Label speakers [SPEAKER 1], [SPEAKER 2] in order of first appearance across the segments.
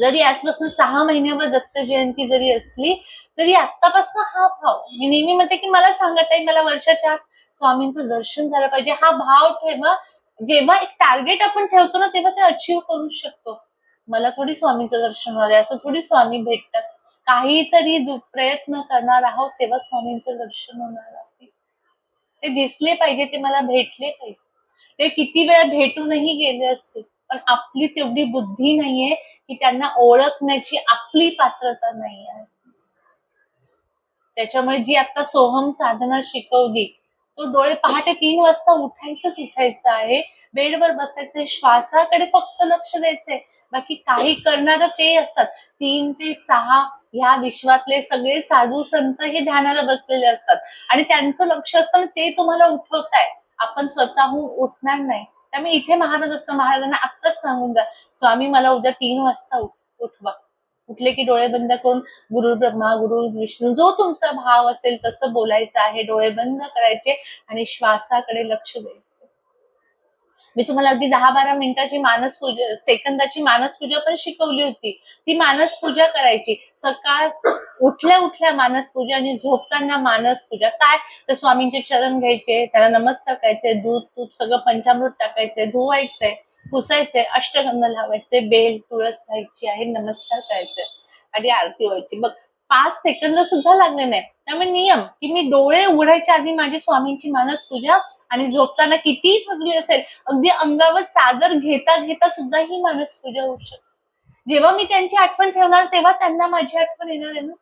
[SPEAKER 1] जरी आजपासून सहा महिन्यावर दत्त जयंती जरी असली तरी आतापासून हा भाव मी नेहमी म्हणते की मला सांगत आहे मला वर्षाच्या स्वामींचं दर्शन झालं पाहिजे. हा भाव ठेवा. जेव्हा एक टार्गेट आपण ठेवतो ना तेव्हा ते अचीव करू शकतो. मला थोडी स्वामीचं दर्शन होणार आहे असं थोडी स्वामी भेटतात. काहीतरी दु- प्रयत्न करणार आहोत तेव्हा स्वामींचं दर्शन होणार आहे. ते दिसले पाहिजे ते मला भेटले पाहिजे. ते किती वेळा भेटूनही गेले असतील. पण आपली तेवढी बुद्धी नाहीये की त्यांना ओळखण्याची आपली पात्रता नाही आहे त्याच्यामुळे जी आता सोहम साधना शिकवली तो डोळे पहाटे तीन वाजता उठायचंच उठायचं आहे. बेडवर बसायचंय श्वासाकडे फक्त लक्ष द्यायचंय. बाकी काही करणार ते असतात. तीन ते सहा ह्या विश्वातले सगळे साधू संत हे ध्यानाला बसलेले असतात. आणि त्यांचं लक्ष असतं ते तुम्हाला उठवताय आपण स्वतःहून उठणार नाही. त्यामुळे इथे महाराज असतं महाराजांना आत्ताच सांगून द्या स्वामी मला उद्या तीन वाजता उठ- उठवा. उठले की डोळे बंद करून गुरु ब्रह्मा गुरु विष्णू जो तुमचा भाव असेल तसं बोलायचं आहे डोळे बंद करायचे आणि श्वासाकडे लक्ष द्यायचं. मी तुम्हाला अगदी दहा बारा मिनिटाची मानस पूजा सेकंदाची मानस पूजा पण शिकवली होती. ती मानस पूजा करायची. सकाळ उठल्या उठल्या मानस पूजा आणि झोपताना मानस पूजा काय? तर स्वामींचे चरण घ्यायचे त्याला नमस्कार करायचे दूध तूप सगळं पंचामृत टाकायचे धुवायचंय पुसायचे अष्टगंध लावायचे बेल तुळस व्हायची आहे नमस्कार करायचे आणि आरती व्हायची. बघ पाच सेकंद सुद्धा लागले नाही. त्यामुळे नियम की मी डोळे उघडायच्या आधी माझी स्वामींची मानस पूजा आणि झोपताना किती थकली असेल. अगदी अंगावर चादर घेता घेता सुद्धा ही माणूस पूजा होऊ शकते. जेव्हा मी त्यांची आठवण ठेवणार तेव्हा त्यांना माझी आठवण येणार आहे ना?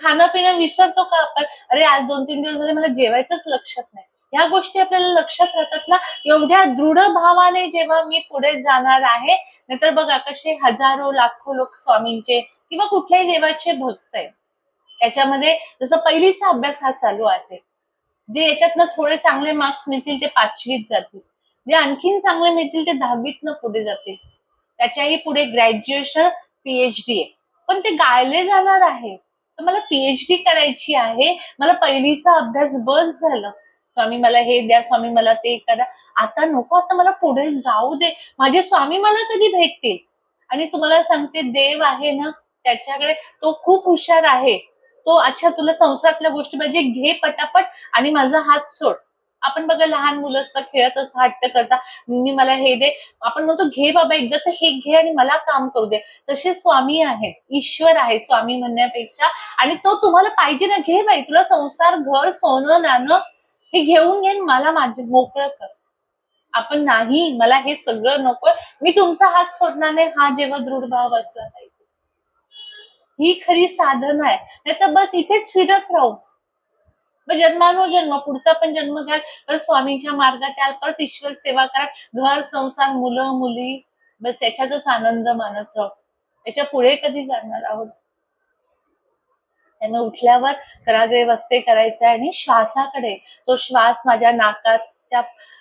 [SPEAKER 1] खाणं पिणं विसरतो का आपण? अरे आज दोन तीन दिवस झाले मला जेवायचंच लक्षात नाही. ह्या गोष्टी आपल्याला लक्षात राहतात ना? एवढ्या दृढ भावाने जेव्हा मी पुढे जाणार आहे नाहीतर बघा कसे हजारो लाखो लोक स्वामींचे किंवा कुठल्याही देवाचे भक्त आहे त्याच्यामध्ये जसं पहिलीचा अभ्यास हा चालू आहे. जे याच्यातनं थोडे चांगले मार्क्स मिळतील ते पाचवीत जातील. जे आणखीन चांगले मिळतील ते दहावीतनं पुढे जातील. त्याच्याही पुढे ग्रॅज्युएशन पीएचडी आहे. पण ते गायले जाणार आहे. तर मला पीएचडी करायची आहे. मला पहिलीचा अभ्यास बस झालं. स्वामी मला हे द्या स्वामी मला ते करा. आता नको आता मला पुढे जाऊ दे. माझे स्वामी मला कधी भेटतील? आणि तुम्हाला सांगते देव आहे ना त्याच्याकडे तो खूप हुशार आहे. तो अच्छा तुला संसारातल्या गोष्टी पाहिजे घे पटापट आणि माझा हात सोड. आपण बघा लहान मुलं असतात खेळत असतात हट्ट करता मी मला हे दे. आपण म्हणतो घे बाबा एकदाच हे घे आणि मला काम करू दे. तसे स्वामी आहेत. ईश्वर आहे स्वामी म्हणण्यापेक्षा. आणि तो तुम्हाला पाहिजे ना घे बाई तुला संसार घर सोनं नाणं हे घेऊन घे मला माझे मोकळं कर. आपण नाही मला हे सगळं नको. मी तुमचा हात सोडणार नाही. हा जेव्हा दृढ भाव असला पाहिजे. ही खरी साधन आहे. नाही तर बस इथेच फिरत राहू. मग जन्मानुजन्म पुढचा पण जन्म घ्याल. तर स्वामींच्या मार्गात याल परत ईश्वर सेवा करा. घर संसार मुलं मुली बस याच्यातच आनंद मानत राहू. याच्यापुढे कधी जाणार आहोत? त्यानं उठल्यावर कराग्रे वस्ते करायचे आणि श्वासाकडे. तो श्वास माझ्या नाकात त्या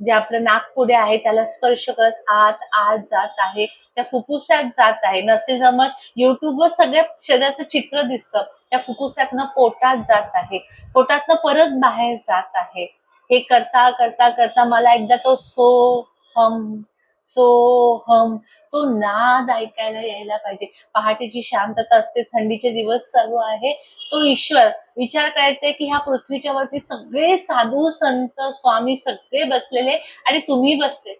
[SPEAKER 1] जे आपलं नाक पुढे आहे त्याला स्पर्श करत आत आत जात आहे त्या फुफ्फुसात जात आहे. नसेल जमत युट्यूबवर सगळ्या शरीराचं चित्र दिसतं. त्या फुफ्फुसातनं पोटात जात आहे. पोटातनं परत बाहेर जात आहे. हे करता करता करता मला एकदा तो सो हम सोहम तो नाद ऐकायला यायला पाहिजे. पहाटेची शांतता असते थंडीचे दिवस चालू आहे तो ईश्वर विचार करायचा की ह्या पृथ्वीच्या वरती सगळे साधू संत स्वामी सगळे बसलेले आणि तुम्ही बसले.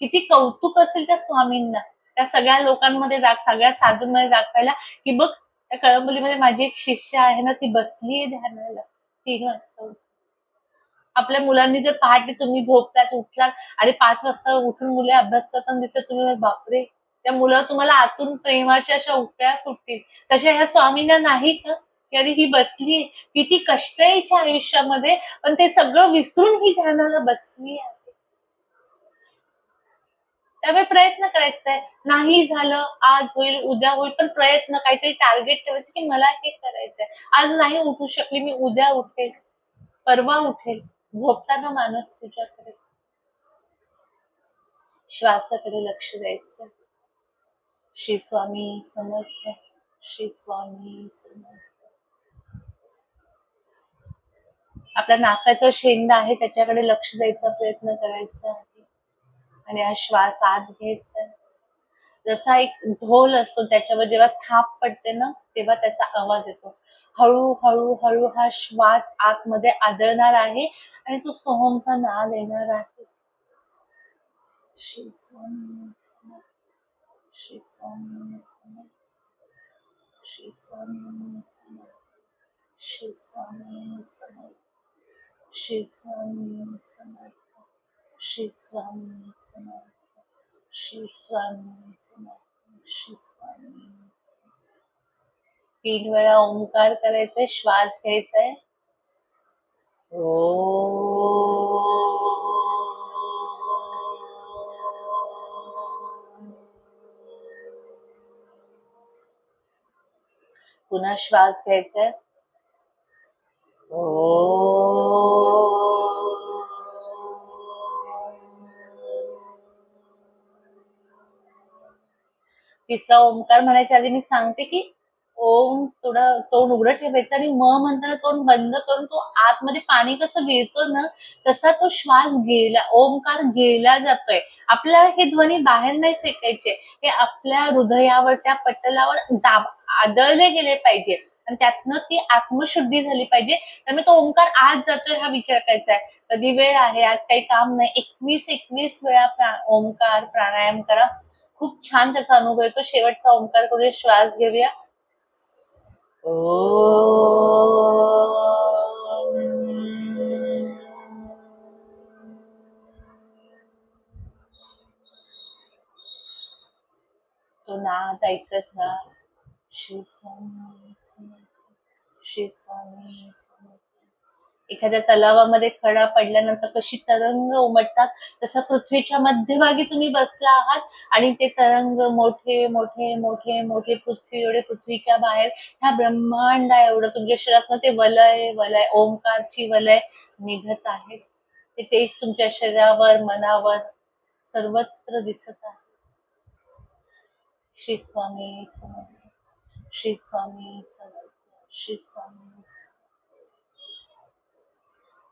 [SPEAKER 1] किती कौतुक असेल त्या स्वामींना. त्या सगळ्या लोकांमध्ये जाग सगळ्या साधूंमध्ये दाखवायला की बघ त्या कळंबोलीमध्ये माझी एक शिष्य आहे ना ती बसली आहे ध्यानाला. तीन वाजता आपल्या मुलांनी जर पहाटे तुम्ही झोपलात उठलात आणि पाच वाजता उठून मुले अभ्यास करताना दिसत तुम्ही बापरे त्या मुलं तुम्हाला आतून प्रेमाच्या अशा उकळ्या फुटतील. तशा ह्या स्वामींना नाही का? की अरे ही बसली किती कष्ट आहे हिच्या आयुष्यामध्ये पण ते सगळं विसरून ही ध्यानाला बसली आहे. त्यामुळे प्रयत्न करायचा. आहे नाही झालं आज होईल उद्या होईल पण प्रयत्न काहीतरी टार्गेट ठेवायचं की मला हे करायचंय. आज नाही उठू शकली मी उद्या उठेल. परवा उठेल. झोपताना माणूस तुझ्याकडे श्वासाकडे लक्ष द्यायचं. श्री स्वामी समर्थ श्री स्वामी समर्थ. आपल्या नाकाचा शेंडा आहे त्याच्याकडे लक्ष द्यायचा प्रयत्न करायचा आहे. आणि हा श्वास आत घ्यायचा जसा एक ढोल असतो त्याच्यावर जेव्हा थाप पडते ना तेव्हा त्याचा आवाज येतो. हळू हळू हळू हा श्वास आतमध्ये आदळणार आहे आणि तो सोहमचा नाद येणार आहे. श्री स्वामी श्री स्वामी श्री स्वामी श्री स्वामी श्री स्वामी श्री स्वामी श्री स्वामी श्री स्वामी तीन वेळा ओंकार करायचा श्वास घ्यायचा आहे पुन्हा श्वास घ्यायचा आहे तिसरा ओंकार म्हणायच्या आधी मी सांगते की ओम थोडं तोंड उघडं ठेवायचं आणि म म्हणताना तोंड बंद करून तो आतमध्ये पाणी कसं गिळतो ना तसा तो श्वास गेला ओंकार गेला जातोय. आपल्याला हे ध्वनी बाहेर नाही फेकायचे. हे आपल्या हृदयावर त्या पटलावर दाब आदळले गेले पाहिजे. आणि त्यातनं ती आत्मशुद्धी झाली पाहिजे. त्यामुळे तो ओंकार आज जातोय हा विचार करायचा आहे. कधी वेळ आहे? आज काही काम नाही. एकवीस एकवीस वेळा प्रा ओंकार प्राणायाम करा. खूप छान त्याचा अनुभव येतो. शेवटचा ओंकार करूया. श्वास घेऊया. तो नाद ऐकत राहा. श्री स्वामी श्री स्वामी एखाद्या तलावामध्ये खडा पडल्यानंतर कशी तरंग उमटतात तसं पृथ्वीच्या मध्यभागी तुम्ही बसला आहात आणि ते तरंग मोठे मोठे मोठे मोठे पृथ्वी एवढे पृथ्वीच्या बाहेर. ह्या ब्रह्मांडा एवढं. तुमच्या शरीरातनं ते वलय वलय ओंकारची वलय निघत आहेत ते तेज तुमच्या शरीरावर मनावर सर्वत्र दिसत आहे. श्री स्वामी समर्थ. श्री स्वामी समर्थ. श्री स्वामी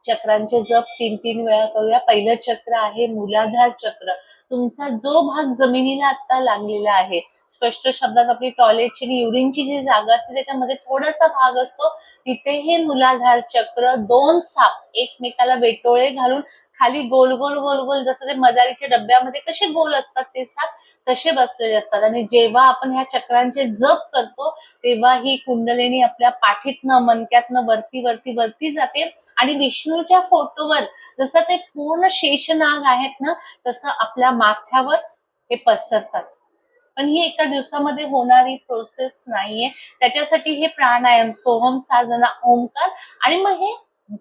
[SPEAKER 1] चक्रांचे जप तीन तीन वेळा करूया. पहिलं चक्र आहे मुलाधार चक्र. तुमचा जो भाग जमिनीला आता लागलेला आहे स्पष्ट शब्दात आपली टॉयलेटची आणि युरिनची जी जागा असते त्याच्यामध्ये थोडासा भाग असतो. तिथे हे मुलाधार चक्र दोन साप एकमेकाला वेटोळे घालून खाली गोल गोल गोल गोल जसं ते मदारीच्या डब्यामध्ये कसे गोल असतात ते साप तसे बसलेले असतात. आणि जेव्हा आपण ह्या चक्रांचे जप करतो तेव्हा ही कुंडलिनी आपल्या पाठीतनं मणक्यातनं वरती वरती वरती जाते आणि विष्णूच्या फोटोवर जसं ते पूर्ण शेषनाग आहेत ना तसं आपल्या माथ्यावर हे पसरतात. पण ही एका दिवसामध्ये होणारी प्रोसेस नाहीये. त्याच्यासाठी हे प्राणायाम सोहम साधना ओंकार आणि मग हे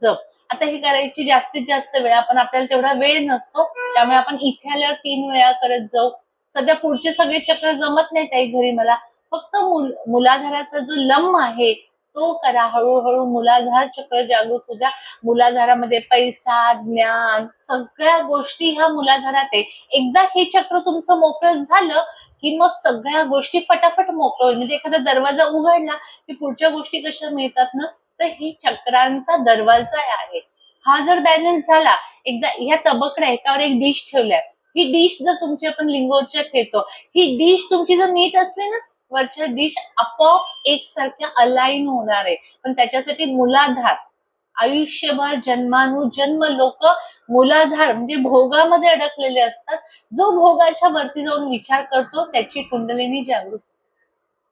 [SPEAKER 1] जप. आता हे करायची जास्तीत जास्त वेळा पण आपल्याला तेवढा वेळ नसतो त्यामुळे आपण इथे आल्यावर तीन वेळा करत जाऊ. सध्या पुढचे सगळे चक्र जमत नाही काही घरी मला. फक्त मुल मुलाधाराचा जो लंब आहे तो करा. हळूहळू मुलाधार चक्र जागृत होऊ द्या मुलाधारामध्ये पैसा ज्ञान सगळ्या गोष्टी ह्या मुलाधारात आहे. एकदा हे चक्र तुमचं मोकळं झालं की मग सगळ्या गोष्टी फटाफट मोकळं होईल. म्हणजे एखादा दरवाजा उघडला की पुढच्या गोष्टी कशा मिळतात ना? तर ही चक्रांचा दरवाजा आहे. हा जर बॅलन्स झाला एकदा ह्या तबकड्या एकावर एक डिश ठेवल्या. ही डिश जर तुमची आपण लिंगोचक घेतो ही डिश तुमची जर नीट असली ना वरच्या डिश आपोआप एकसारख्या अलाईन होणार आहे. पण त्याच्यासाठी मुलाधार आयुष्यभर जन्मानुजन्म लोक मुलाधार म्हणजे भोगामध्ये अडकलेले असतात. जो भोगाच्या वरती जाऊन विचार करतो त्याची कुंडलिनी जागृत.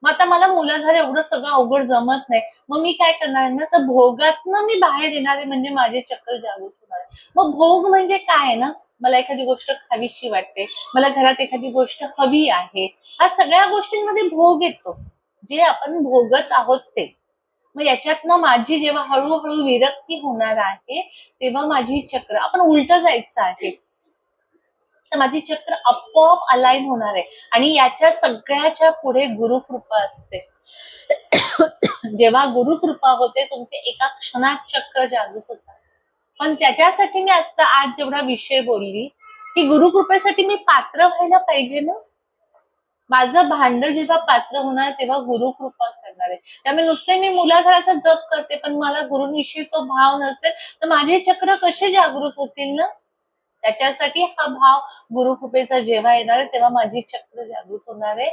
[SPEAKER 1] मग आता मला मुलाधार एवढं सगळं अवघड जमत नाही. मग मी काय करणार ना? तर भोगातनं मी बाहेर येणार आहे म्हणजे माझे चक्र जागृत होणार आहे. मग भोग म्हणजे काय आहे ना? मला एखादी गोष्ट खावीशी वाटते मला घरात एखादी गोष्ट हवी आहे हा सगळ्या गोष्टींमध्ये भोग येतो. जे आपण भोगत आहोत ते. मग याच्यातनं माझी जेव्हा हळूहळू विरक्ती होणार आहे तेव्हा माझी चक्र आपण उलट जायचं आहे. तर माझी चक्र आपोआप अलाईन होणार आहे. आणि याच्या सगळ्याच्या पुढे गुरुकृपा असते. जेव्हा गुरुकृपा होते तुमचे एका क्षणात चक्र जागृत होते. पण त्याच्यासाठी मी आता आज जेवढा विषय बोलली की गुरुकृपेसाठी मी पात्र व्हायला पाहिजे ना? माझं भांड जेव्हा पात्र होणार तेव्हा गुरुकृपा करणार आहे. त्यामुळे नुसते मी मुलाघराचा जप करते पण मला गुरुविषयी तो भाव नसेल तर माझे चक्र कसे जागृत होतील ना? त्याच्यासाठी हा भाव गुरुकृपेचा जेव्हा येणार आहे तेव्हा माझी चक्र जागृत होणार आहे.